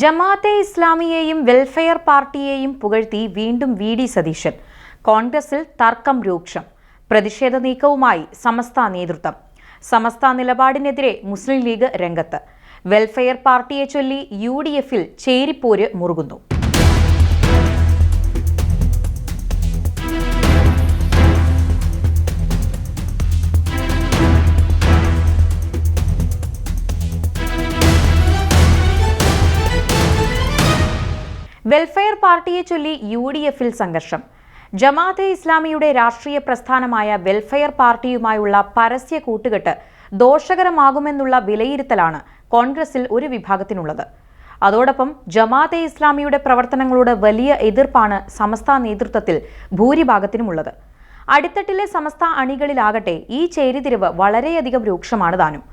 Jamaat-e ഇസ്ലാമിയെയും welfare പാർട്ടിയെയും പുകഴ്ത്തി വീണ്ടും V D Satheesan. കോൺഗ്രസിൽ തർക്കം രൂക്ഷം. പ്രതിഷേധ നീക്കവുമായി സമസ്ത നേതൃത്വം. സമസ്ത നിലപാടിനെതിരെ മുസ്ലിം ലീഗ് രംഗത്ത്. വെൽഫെയർ പാർട്ടിയെ ചൊല്ലി യു ഡി എഫിൽ ചേരിപ്പോര് മുറുകുന്നു. വെൽഫെയർ പാർട്ടിയെ ചൊല്ലി യു ഡി എഫിൽ സംഘർഷം. ജമാഅത്തെ ഇസ്ലാമിയുടെ രാഷ്ട്രീയ പ്രസ്ഥാനമായ വെൽഫെയർ പാർട്ടിയുമായുള്ള പരസ്യ കൂട്ടുകെട്ട് ദോഷകരമാകുമെന്നുള്ള വിലയിരുത്തലാണ് കോൺഗ്രസിൽ ഒരു വിഭാഗത്തിനുള്ളത്. അതോടൊപ്പം ജമാഅത്തെ ഇസ്ലാമിയുടെ പ്രവർത്തനങ്ങളോട് വലിയ എതിർപ്പാണ് സമസ്ത നേതൃത്വത്തിൽ ഭൂരിഭാഗത്തിനുമുള്ളത്. അടിത്തട്ടിലെ സമസ്ത അണികളിലാകട്ടെ ഈ ചേരിതിരിവ് വളരെയധികം രൂക്ഷമാണ് താനും.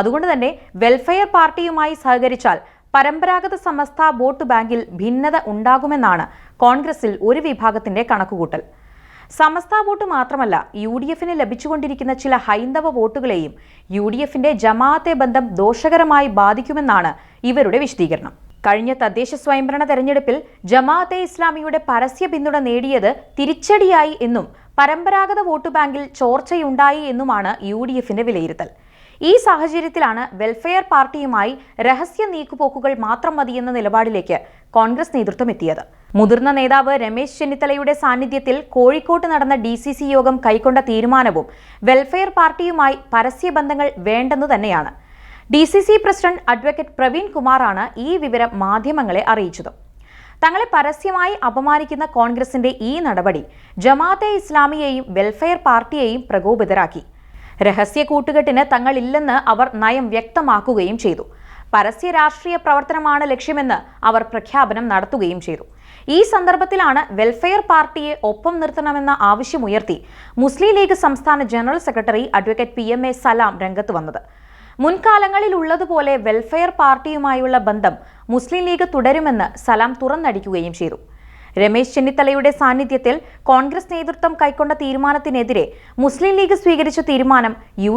അതുകൊണ്ട് തന്നെ വെൽഫെയർ പാർട്ടിയുമായി സഹകരിച്ചാൽ പരമ്പരാഗത സമസ്ത വോട്ട് ബാങ്കിൽ ഭിന്നത ഉണ്ടാകുമെന്നാണ് കോൺഗ്രസിൽ ഒരു വിഭാഗത്തിന്റെ കണക്കുകൂട്ടൽ. സമസ്ത വോട്ട് മാത്രമല്ല യു ഡി എഫിന് ലഭിച്ചുകൊണ്ടിരിക്കുന്ന ചില ഹൈന്ദവ വോട്ടുകളെയും യു ഡി എഫിന്റെ ജമാഅത്തെ ബന്ധം ദോഷകരമായി ബാധിക്കുമെന്നാണ് ഇവരുടെ വിശദീകരണം. കഴിഞ്ഞ തദ്ദേശ സ്വയംഭരണ തെരഞ്ഞെടുപ്പിൽ ജമാഅത്തെ ഇസ്ലാമിയുടെ പരസ്യ പിന്തുണ നേടിയത് തിരിച്ചടിയായി എന്നും പരമ്പരാഗത വോട്ട് ബാങ്കിൽ ചോർച്ചയുണ്ടായി എന്നുമാണ് യു ഡി എഫിന്റെ വിലയിരുത്തൽ. ഈ സാഹചര്യത്തിലാണ് വെൽഫെയർ പാർട്ടിയുമായി രഹസ്യ നീക്കുപോക്കുകൾ മാത്രം മതിയെന്ന നിലപാടിലേക്ക് കോൺഗ്രസ് നേതൃത്വം എത്തിയത്. മുതിർന്ന നേതാവ് രമേശ് ചെന്നിത്തലയുടെ സാന്നിധ്യത്തിൽ കോഴിക്കോട്ട് നടന്ന ഡി സി സി യോഗം കൈക്കൊണ്ട തീരുമാനവും വെൽഫെയർ പാർട്ടിയുമായി പരസ്യ ബന്ധങ്ങൾ വേണ്ടെന്നു തന്നെയാണ്. D C C president advocate Praveen കുമാറാണ് ഈ വിവരം മാധ്യമങ്ങളെ അറിയിച്ചത്. തങ്ങളെ പരസ്യമായി അപമാനിക്കുന്ന കോൺഗ്രസിന്റെ ഈ നടപടി ജമാഅത്തെ ഇസ്ലാമിയെയും വെൽഫെയർ പാർട്ടിയെയും പ്രകോപിതരാക്കി. രഹസ്യ കൂട്ടുകെട്ടിന് തങ്ങളില്ലെന്ന് അവർ നയം വ്യക്തമാക്കുകയും ചെയ്തു. പരസ്യ രാഷ്ട്രീയ പ്രവർത്തനമാണ് ലക്ഷ്യമെന്ന് അവർ പ്രഖ്യാപനം നടത്തുകയും ചെയ്തു. ഈ സന്ദർഭത്തിലാണ് വെൽഫെയർ പാർട്ടിയെ ഒപ്പം നിർത്തണമെന്ന ആവശ്യമുയർത്തി മുസ്ലിം ലീഗ് സംസ്ഥാന general secretary advocate P M A Salam രംഗത്ത് വന്നത്. മുൻകാലങ്ങളിൽ ഉള്ളതുപോലെ വെൽഫെയർ പാർട്ടിയുമായുള്ള ബന്ധം മുസ്ലിം ലീഗ് തുടരുമെന്ന് സലാം തുറന്നടിക്കുകയും ചെയ്തു. രമേശ് ചെന്നിത്തലയുടെ സാന്നിധ്യത്തിൽ കോൺഗ്രസ് നേതൃത്വം കൈക്കൊണ്ട തീരുമാനത്തിനെതിരെ മുസ്ലിം ലീഗ് സ്വീകരിച്ച തീരുമാനം യു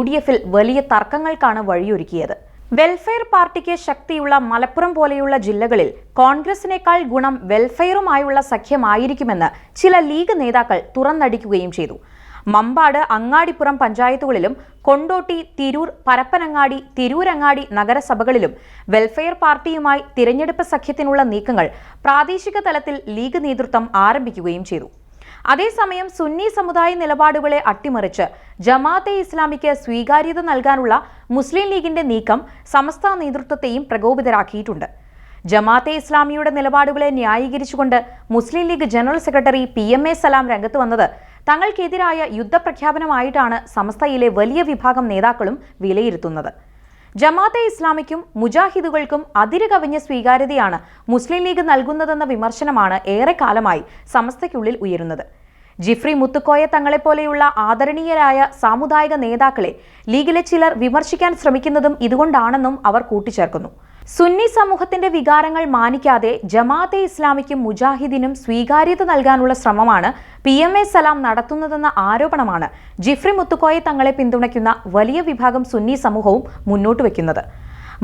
വലിയ തർക്കങ്ങൾക്കാണ് വഴിയൊരുക്കിയത്. വെൽഫെയർ പാർട്ടിക്ക് ശക്തിയുള്ള മലപ്പുറം പോലെയുള്ള ജില്ലകളിൽ കോൺഗ്രസിനേക്കാൾ ഗുണം വെൽഫെയറുമായുള്ള സഖ്യമായിരിക്കുമെന്ന് ചില ലീഗ് നേതാക്കൾ തുറന്നടിക്കുകയും ചെയ്തു. മമ്പാട് അങ്ങാടിപ്പുറം പഞ്ചായത്തുകളിലും കൊണ്ടോട്ടി തിരൂർ പരപ്പനങ്ങാടി തിരൂരങ്ങാടി നഗരസഭകളിലും വെൽഫെയർ പാർട്ടിയുമായി തിരഞ്ഞെടുപ്പ് സഖ്യത്തിനുള്ള നീക്കങ്ങൾ പ്രാദേശിക തലത്തിൽ ലീഗ് നേതൃത്വം ആരംഭിക്കുകയും ചെയ്തു. അതേസമയം സുന്നി സമുദായ നിലപാടുകളെ അട്ടിമറിച്ച് ജമാഅത്തെ ഇസ്ലാമിക്ക് സ്വീകാര്യത നൽകാനുള്ള മുസ്ലിം ലീഗിന്റെ നീക്കം സമസ്ത നേതൃത്വത്തെയും പ്രകോപിതരാക്കിയിട്ടുണ്ട്. ജമാഅത്തെ ഇസ്ലാമിയുടെ നിലപാടുകളെ ന്യായീകരിച്ചുകൊണ്ട് Muslim League general secretary P M A Salam രംഗത്ത് വന്നത് തങ്ങൾക്കെതിരായ യുദ്ധപ്രഖ്യാപനമായിട്ടാണ് സമസ്തയിലെ വലിയ വിഭാഗം നേതാക്കളും വിലയിരുത്തുന്നത്. ജമാഅത്തെ ഇസ്ലാമിക്കും മുജാഹിദുകൾക്കും അതിരുകവിഞ്ഞ സ്വീകാര്യതയാണ് മുസ്ലിം ലീഗ് നൽകുന്നതെന്ന വിമർശനമാണ് ഏറെക്കാലമായി സമസ്തയ്ക്കുള്ളിൽ ഉയരുന്നത്. ജിഫ്രി മുത്തുക്കോയ തങ്ങളെപ്പോലെയുള്ള ആദരണീയരായ സാമുദായിക നേതാക്കളെ ലീഗിലെ ചിലർ വിമർശിക്കാൻ ശ്രമിക്കുന്നതും ഇതുകൊണ്ടാണെന്നും അവർ കൂട്ടിച്ചേർക്കുന്നു. സുന്നി സമൂഹത്തിന്റെ വികാരങ്ങൾ മാനിക്കാതെ ജമാഅത്തെ ഇസ്ലാമിക്കും മുജാഹിദിനും സ്വീകാര്യത നൽകാനുള്ള ശ്രമമാണ് പി എം എ സലാം നടത്തുന്നതെന്ന ആരോപണമാണ് ജിഫ്രി മുത്തുക്കോയെ തങ്ങളെ പിന്തുണയ്ക്കുന്ന വലിയ വിഭാഗം സുന്നി സമൂഹവും മുന്നോട്ട് വയ്ക്കുന്നത്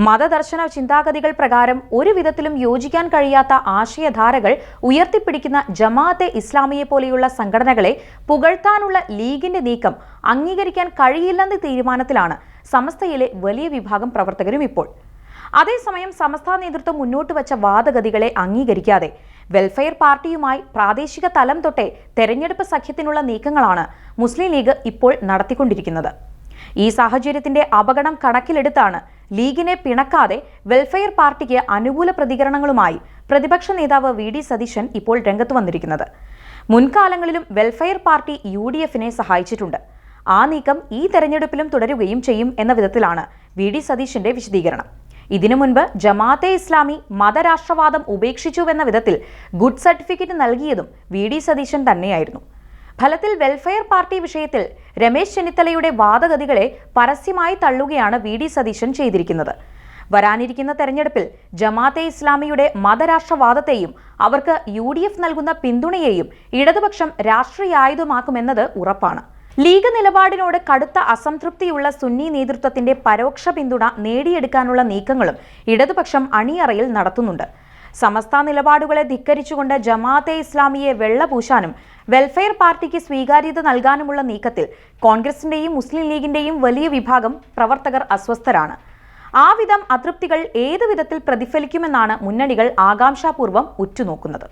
മതദർശന ചിന്താഗതികൾ പ്രകാരം ഒരു വിധത്തിലും യോജിക്കാൻ കഴിയാത്ത ആശയധാരകൾ ഉയർത്തിപ്പിടിക്കുന്ന ജമാഅത്തെ ഇസ്ലാമിയെ പോലെയുള്ള സംഘടനകളെ പുകഴ്ത്താനുള്ള ലീഗിന്റെ നീക്കം അംഗീകരിക്കാൻ കഴിയില്ലെന്ന തീരുമാനത്തിലാണ് സമസ്തയിലെ വലിയ വിഭാഗം പ്രവർത്തകരും ഇപ്പോൾ. അതേസമയം സമസ്ത നേതൃത്വം മുന്നോട്ട് വച്ച വാദഗതികളെ അംഗീകരിക്കാതെ വെൽഫെയർ പാർട്ടിയുമായി പ്രാദേശിക തലം തൊട്ടേ തെരഞ്ഞെടുപ്പ് സഖ്യത്തിനുള്ള നീക്കങ്ങളാണ് മുസ്ലിം ലീഗ് ഇപ്പോൾ നടത്തിക്കൊണ്ടിരിക്കുന്നത്. ഈ സാഹചര്യത്തിന്റെ അപകടം കണക്കിലെടുത്താണ് ലീഗിനെ പിണക്കാതെ വെൽഫെയർ പാർട്ടിക്ക് അനുകൂല പ്രതികരണങ്ങളുമായി പ്രതിപക്ഷ നേതാവ് വി ഡി സതീശൻ ഇപ്പോൾ രംഗത്ത് വന്നിരിക്കുന്നത്. മുൻകാലങ്ങളിലും വെൽഫെയർ പാർട്ടി യു ഡി എഫിനെ സഹായിച്ചിട്ടുണ്ട്. ആ നീക്കം ഈ തെരഞ്ഞെടുപ്പിലും തുടരുകയും ചെയ്യും എന്ന വിധത്തിലാണ് വി ഡി സതീശന്റെ വിശദീകരണം. ഇതിനു മുൻപ് ജമാഅത്തെ ഇസ്ലാമി മതരാഷ്ട്രവാദം ഉപേക്ഷിച്ചുവെന്ന വിധത്തിൽ ഗുഡ് സർട്ടിഫിക്കറ്റ് നൽകിയതും വി ഡി സതീശൻ തന്നെയായിരുന്നു. ഫലത്തിൽ വെൽഫെയർ പാർട്ടി വിഷയത്തിൽ രമേശ് ചെന്നിത്തലയുടെ വാദഗതികളെ പരസ്യമായി തള്ളുകയാണ് വി ഡി സതീശൻ ചെയ്തിരിക്കുന്നത്. വരാനിരിക്കുന്ന തെരഞ്ഞെടുപ്പിൽ ജമാഅത്തെ ഇസ്ലാമിയുടെ മതരാഷ്ട്രവാദത്തെയും അവർക്ക് യു ഡി എഫ് നൽകുന്ന പിന്തുണയെയും ഇടതുപക്ഷം രാഷ്ട്രീയായുധമാക്കുമെന്നത് ഉറപ്പാണ്. ലീഗ് നിലപാടിനോട് കടുത്ത അസംതൃപ്തിയുള്ള സുന്നി നേതൃത്വത്തിന്റെ പരോക്ഷ പിന്തുണ നേടിയെടുക്കാനുള്ള നീക്കങ്ങളും ഇടതുപക്ഷം അണിയറയിൽ നടത്തുന്നുണ്ട്. സമസ്ത നിലപാടുകളെ ധിക്കരിച്ചുകൊണ്ട് ജമാഅത്തെ ഇസ്ലാമിയെ വെള്ളപൂശാനും വെൽഫെയർ പാർട്ടിക്ക് സ്വീകാര്യത നൽകാനുമുള്ള നീക്കത്തിൽ കോൺഗ്രസിന്റെയും മുസ്ലിം ലീഗിന്റെയും വലിയ വിഭാഗം പ്രവർത്തകർ അസ്വസ്ഥരാണ്. ആ വിധം അതൃപ്തികൾ ഏതു വിധത്തിൽ പ്രതിഫലിക്കുമെന്നാണ് മുന്നണികൾ ആകാംക്ഷാപൂർവം ഉറ്റുനോക്കുന്നത്.